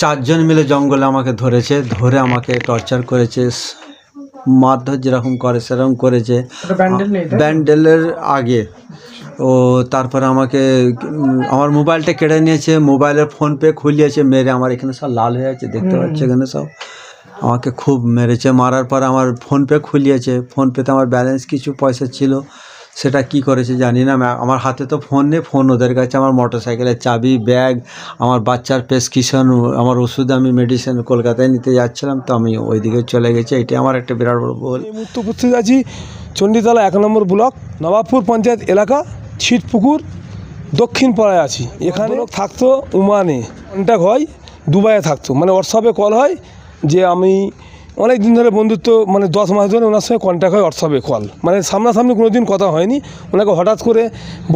চারজন মিলে জঙ্গলে আমাকে ধরেছে ধরে আমাকে টর্চার করেছে মারধর যেরকম করে সেরকম করেছে? ব্যান্ডেলের আগে ও তারপরে আমাকে আমার মোবাইলটা কেড়ে নিয়েছে মোবাইলের ফোন পে খুলিয়েছে মেরে আমার এখানে সব লাল হয়ে আছে দেখতে। পাচ্ছি এখানে সব আমাকে খুব মেরেছে মারার পর আমার ফোন পে খুলিয়েছে ফোন পেতে আমার ব্যালেন্স কিছু পয়সা ছিল সেটা কি করেছে জানি না আমার হাতে তো ফোন নেই ফোন ওদের কাছে, আমার মোটর সাইকেলের চাবি ব্যাগ আমার বাচ্চার প্রেসক্রিপশন আমার ওষুধ আমি মেডিসিন কলকাতায় নিতে যাচ্ছিলাম, তো আমি ওইদিকে চলে গেছি। এটাই আমার একটা বিরাট বড় ভুল। উপস্থিত আছি চণ্ডীতলা এক নম্বর ব্লক, নবাবপুর পঞ্চায়েত এলাকা, ছিটপুকুর দক্ষিণ পাড়ায় আছি। এখানে লোক থাকতো উমানে। কন্ট্যাক্ট হয় দুবাইয়ে থাকতো। মানে হোয়াটসঅ্যাপে কল হয় যে আমি অনেক দিন ধরে বন্ধুত্ব মানে দশ মাস ধরে ওনার সঙ্গে কন্ট্যাক্ট হয় হোয়াটসঅ্যাপে কল মানে সামনাসামনি কোনো দিন কথা হয়নি। ওনাকে হঠাৎ করে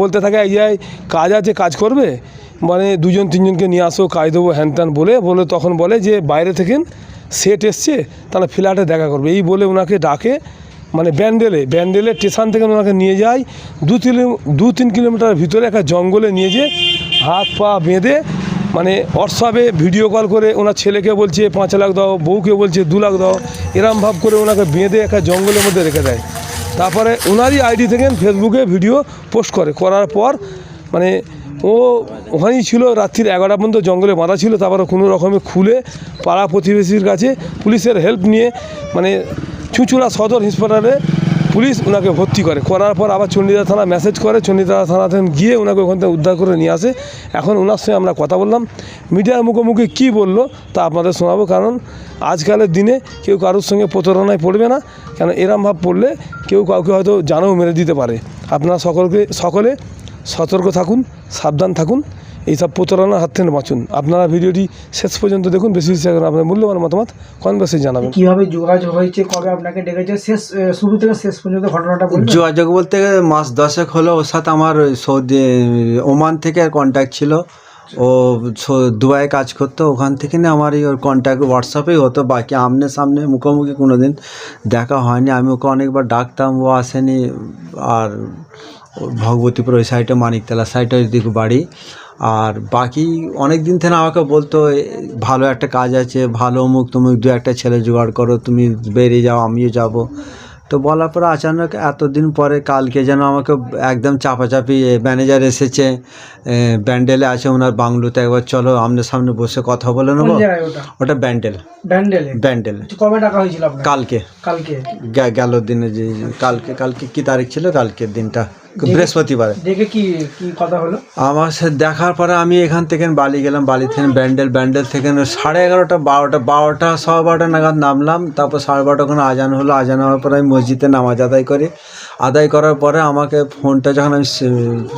বলতে থাকে, এই জায়গায় কাজ আছে, কাজ করবে? মানে দুজন, তিনজনকে নিয়ে আসো, কাজ দেবো, হ্যান ত্যান বলে বলে তখন বলে যে, বাইরে থেকে সেট এসছে, তাহলে ফ্ল্যাটে দেখা করবে। এই বলে ওনাকে ডাকে মানে ব্যান্ডেলে ব্যান্ডেলে স্টেশন থেকে ওনাকে নিয়ে যায়। দু তিন দু তিন কিলোমিটার ভিতরে একটা জঙ্গলে নিয়ে যেয়ে হাত পা বেঁধে মানে হোয়াটসঅ্যাপে ভিডিও কল করে ওনার ছেলেকে বলছে, পাঁচ লাখ দাও, বউকে বলছে দু লাখ দাও, এরম ভাব করে ওনাকে বেঁধে একটা জঙ্গলের মধ্যে রেখে দেয়। তারপরে ওনারই আইডি থেকে ফেসবুকে ভিডিও পোস্ট করে। করার পর মানে ও ওখানেই ছিল, রাত্রির এগারোটা পর্যন্ত জঙ্গলে বাঁধা ছিল, তারপরে কোনো রকমে খুলে পাড়া প্রতিবেশীর কাছে পুলিশের হেল্প নিয়ে মানে চুঁচুড়া সদর হাসপাতালে পুলিশ ওনাকে ভর্তি করে। করার পর আবার চণ্ডীদা থানা মেসেজ করে চণ্ডীদা থানাতে গিয়ে ওনাকে ওখান থেকে উদ্ধার করে নিয়ে আসে। এখন ওনার সঙ্গে আমরা কথা বললাম। মিডিয়ার মুখোমুখি কী বলল তা আপনাদের শোনাবো, কারণ আজকালের দিনে কেউ কারোর সঙ্গে প্রতারণায় পড়বে না। কেন এরম ভাব পড়লে কেউ কাউকে হয়তো জানেও মেরে দিতে পারে। আপনারা সকলকে সকলে সতর্ক থাকুন, সাবধান থাকুন। এইসব প্রতারণার হাত থেকে বাঁচুন। আপনারা ভিডিওটি শেষ পর্যন্ত দেখুন বেশি বেশি করে আপনার মূল্যবান মতামত কমেন্ট বক্সে জানাবেন। কীভাবে যোগাযোগ হয়েছে কবে আপনাকে ডেকেছে শেষ শুরু থেকে শেষ পর্যন্ত ঘটনাটা যোগাযোগ বলতে মাস দশেক হলো ওর সাথে আমার ওই সৌদি ওমান থেকে কন্ট্যাক্ট ছিল। ও দুবাইয়ে কাজ করতো ওখান থেকে না আমার এই ওর কন্ট্যাক্ট হোয়াটসঅ্যাপেই হতো বাকি আমনে সামনে মুখোমুখি কোনো দিন দেখা হয়নি। আমি ওকে অনেকবার ডাকতাম ও আসেনি। আর ভগবতীপুর ওই সাইডে মানিকতলা সাইডে ওই দিকে বাড়ি। আর বাকি অনেক দিন থেকে আমাকে বলতো ভালো একটা কাজ আছে ভালো অমুক তমুক দু একটা ছেলে জোগাড় করো তুমি বেরিয়ে যাও আমিও যাব। তো বলার পরে আচানক এতদিন পরে কালকে যেন আমাকে একদম চাপাচাপি ম্যানেজার এসেছে ব্যান্ডেলে আছে ওনার বাংলোতে একবার চলো আমনে সামনে বসে কথা বলে নেব। ওটা? ওটা ব্যান্ডেল। ব্যান্ডেল? কবে টাকা হয়েছিল কালকে। কালকে। গেল দিনে যে কালকে কালকে কি তারিখ ছিল? কালকের দিনটা। বৃহস্পতিবারে। দেখে কি কি কথা হলো? আমার সাথে দেখার পরে আমি এখান থেকে বালি গেলাম বালি থেকে ব্যান্ডেল ব্যান্ডেল থেকে সাড়ে এগারোটা বারোটা বারোটা সवा বারোটা নাগাদ নামলাম তারপর সাড়ে বারোটা ওখানে আজান হলো আজান হওয়ার পরে আমি মসজিদে নামাজ আদায় করি। আদায় করার পরে আমাকে ফোনটা যখন আমি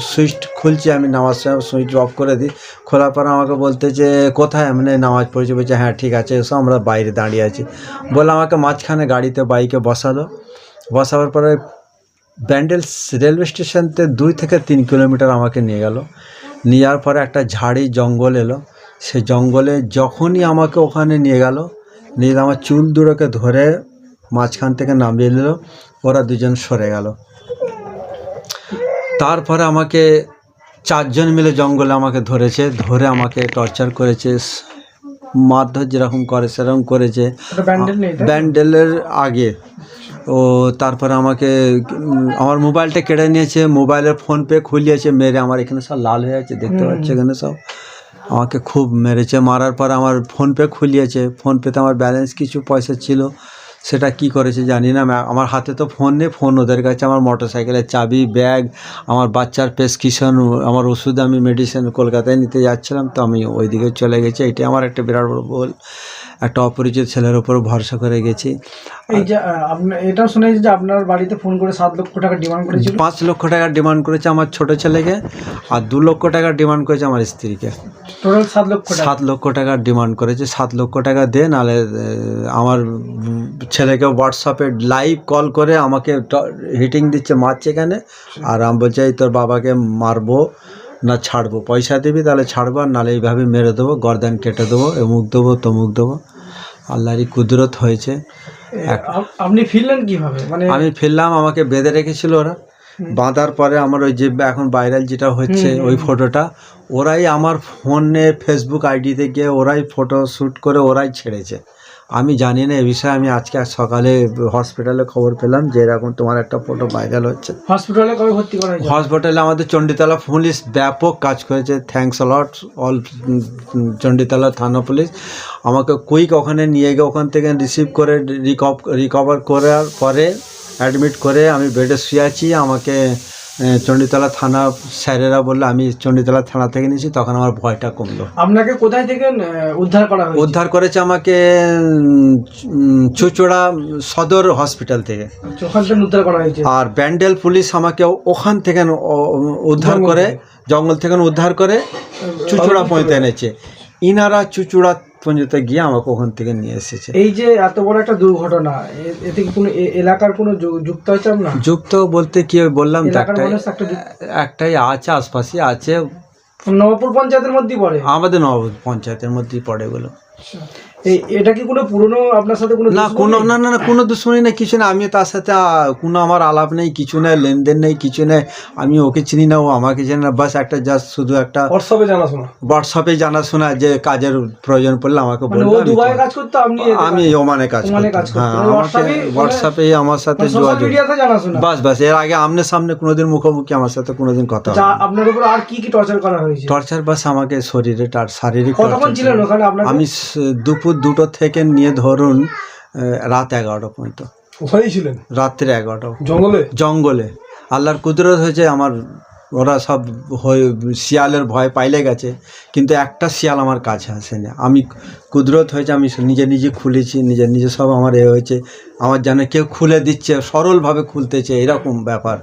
সুইচ খুলছি আমি নামাজ সুইচ অফ করে দিই খোলার পরে আমাকে বলতে যে কোথায়? মানে নামাজ পড়েছি। বলছে হ্যাঁ ঠিক আছে এসো আমরা বাইরে দাঁড়িয়ে আছি। বলে আমাকে মাঝখানে গাড়িতে বাইকে বসালো। বসাবার পরে ব্যান্ডেল রেলওয়ে স্টেশনতে দুই থেকে তিন কিলোমিটার আমাকে নিয়ে গেল। নিয়ে যাওয়ার পরে একটা ঝাড়ি জঙ্গল এলো। সে জঙ্গলে যখনই আমাকে ওখানে নিয়ে গেল নিয়ে আমার চুল দুটোকে ধরে মাঝখান থেকে নামিয়ে নিল ওরা দুজন সরে গেল। তারপরে আমাকে চারজন মিলে জঙ্গলে আমাকে ধরেছে ধরে আমাকে টর্চার করেছে মারধর যেরকম করে সেরকম করেছে? ব্যান্ডেলের আগে ও তারপরে আমাকে আমার মোবাইলটা কেড়ে নিয়েছে মোবাইলের ফোন পে খুলিয়েছে মেরে আমার এখানে সব লাল হয়ে আছে দেখতে। পাচ্ছি এখানে সব। আমাকে খুব মেরেছে মারার পর আমার ফোন পে খুলিয়েছে। ফোন পেতে আমার ব্যালেন্স কিছু পয়সা ছিল সেটা কি করেছে জানি না। আমার হাতে তো ফোন নেই ফোন ওদের কাছে আমার মোটর সাইকেলের চাবি ব্যাগ আমার বাচ্চার প্রেসক্রিপশন আমার ওষুধ আমি মেডিসিন কলকাতায় নিতে যাচ্ছিলাম তো আমি ওইদিকে চলে গেছি। এটাই আমার একটা বিরাট বড় ভুল। একটা অপরিচিত ছেলের উপর ভরসা করে গেছি। এই যে এটাও শুনেছি যে আপনার বাড়িতে ফোন করে সাত লক্ষ টাকা ডিমান্ড করেছিল। পাঁচ লক্ষ টাকা ডিমান্ড করেছে আমার ছোট ছেলেকে আর দু লক্ষ টাকা ডিমান্ড করেছে আমার স্ত্রীকে। টোটাল সাত লক্ষ টাকা। সাত লক্ষ টাকা ডিমান্ড করেছে। সাত লক্ষ টাকা দে নাহলে আমার ছেলেকে হোয়াটসঅ্যাপে লাইভ কল করে আমাকে হিটিং দিচ্ছে মারছে এখানে। আর আমি বলছি তোর বাবাকে মারবো। না ছাড়বো। পয়সা দিবি তাহলে ছাড়বো আর নাহলে এইভাবে মেরে দেবো গর্দান কেটে দেবো এমুক দেবো তমুক দেবো। আল্লাহরই কুদরত হয়েছে। আপনি ফিরলেন কীভাবে? মানে আমি ফিরলাম আমাকে বেঁধে রেখেছিল ওরা। বাঁধার পরে আমার ওই যে এখন ভাইরাল যেটা হচ্ছে ওই ফটোটা ওরাই আমার ফোনে ফেসবুক আইডিতে গিয়ে ওরাই ফটো শ্যুট করে ওরাই ছেড়েছে। আমি জানি না এ বিষয়ে আমি আজকে আজ সকালে হসপিটালে খবর পেলাম যে এরকম তোমার একটা ফটো ভাইরাল হচ্ছে। হসপিটালে কবে ভর্তি করা হয়েছে? হসপিটালে আমাদের চণ্ডীতলা পুলিশ ব্যাপক কাজ করেছে থ্যাঙ্কস অলট অল চণ্ডীতলা থানা পুলিশ আমাকে কুইক ওখানে নিয়ে গিয়ে ওখান থেকে রিসিভ করে রিকভ রিকভার করার পরে অ্যাডমিট করে আমি বেডে শুয়ে আছি। আমাকে চণ্ডীতলা থানা স্যারেরা বলল আমি চণ্ডীতলা থানা থেকে নিয়েছি। তখন আমার ভয়টা কমলো। আপনাকে কোথায় থেকে উদ্ধার করা হয়েছে? উদ্ধার করেছে আমাকে চুচড়া সদর হসপিটাল থেকে। ওখান থেকে উদ্ধার করা হয়েছে? আর ব্যান্ডেল পুলিশ আমাকে ওখান থেকে উদ্ধার করে জঙ্গল থেকে উদ্ধার করে চুচুড়া পর্যন্ত এনেছে। ইনারা চুচুড়া পর্যন্ত গিয়ে আমাকে ওখান থেকে নিয়ে এসেছে। এই যে এত বড় একটা দুর্ঘটনা এতে কি কোনো এলাকার কোনো যুক্ত আছে না যুক্ত বলতে কি বললাম তো একটাই একটাই আছে আশপাশে আছে। নবপুর পঞ্চায়েতের মধ্যেই পড়ে? আমাদের নবপুর পঞ্চায়েতের মধ্যেই পড়ে এগুলো। এই এটা কি কোনো পুরনো আপনার সাথে কোনো না কোনো না না না কোনো দুশ্মনী নেই কিছু না আমি তার সাথে কোনো আমার আলাপ নেই কিছু নেই লেনদেন নেই কিছু নেই। আমি ওকে চিনি না ও আমাকে চিনি না। বাস একটা জাস্ট শুধু একটা হোয়াটসঅ্যাপে জানাশোনা। হোয়াটসঅ্যাপে জানাশোনা যে কাজের প্রয়োজন পড়লে আমাকে মানে দুবাই কাজ করতো আপনি আমি ওমানে কাজ করতাম। হ্যাঁ আমাকে হোয়াটসঅ্যাপেই মানে- হোয়াটসঅ্যাপে আমার সাথে মানে যোগাযোগ বাস বাসের আগে আমনের সামনে কোনোদিন মুখোমুখি আমার সাথে কোনোদিন কথা। আপনার উপর আর কি কি টর্চার করা হয়েছে? টর্চার বাস আমাকে শরীরে টার শারীরিক আমি দুপুর দুটো থেকে নিয়ে ধরুন রাত এগারোটা পর্যন্ত। কোথায় ছিলেন? রাত্রে এগারোটা জঙ্গলে? জঙ্গলে। আল্লাহর কুদরত হয়েছে আমার ওরা সব হয়ে শিয়ালের ভয় পাইলে গেছে কিন্তু একটা শিয়াল আমার কাছে আসেনি। আমি কুদরত হয়েছে আমি নিজে নিজে খুলেছি নিজে নিজে সব আমার এ হয়েছে। আমার যেন কেউ খুলে দিচ্ছে সরলভাবে খুলতেছে এরকম ব্যাপার।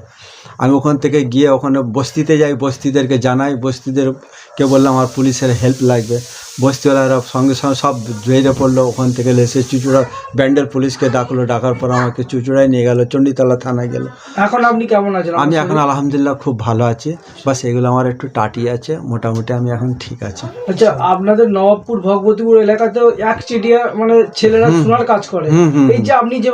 আমি ওখান থেকে গিয়ে ওখানে বস্তিতে যাই বস্তিদেরকে জানাই বস্তিদেরকে বললাম আমার পুলিশের হেল্প লাগবে। বস্তিওয়ালারা সঙ্গে সঙ্গে সব বেরিয়ে পড়ল ওখান থেকে এসে চুচুড়া ব্যান্ডেল পুলিশকে ডাকলো ডাকার পর আমাকে চুচুড়ায় নিয়ে গেল চণ্ডীতলা থানায় গেল। এখন আপনি কেমন আছেন? আমি এখন আলহামদুলিল্লাহ খুব ভালো আছি। বাস এগুলো আমার একটু টাটি আছে মোটামুটি আমি এখন ঠিক আছি। আচ্ছা আপনাদের নবাবপুর ভগবতীপুর এলাকাতেও এক চিটিয়া মানে ছেলেরা সোনার কাজ করে। এই যে আপনি যে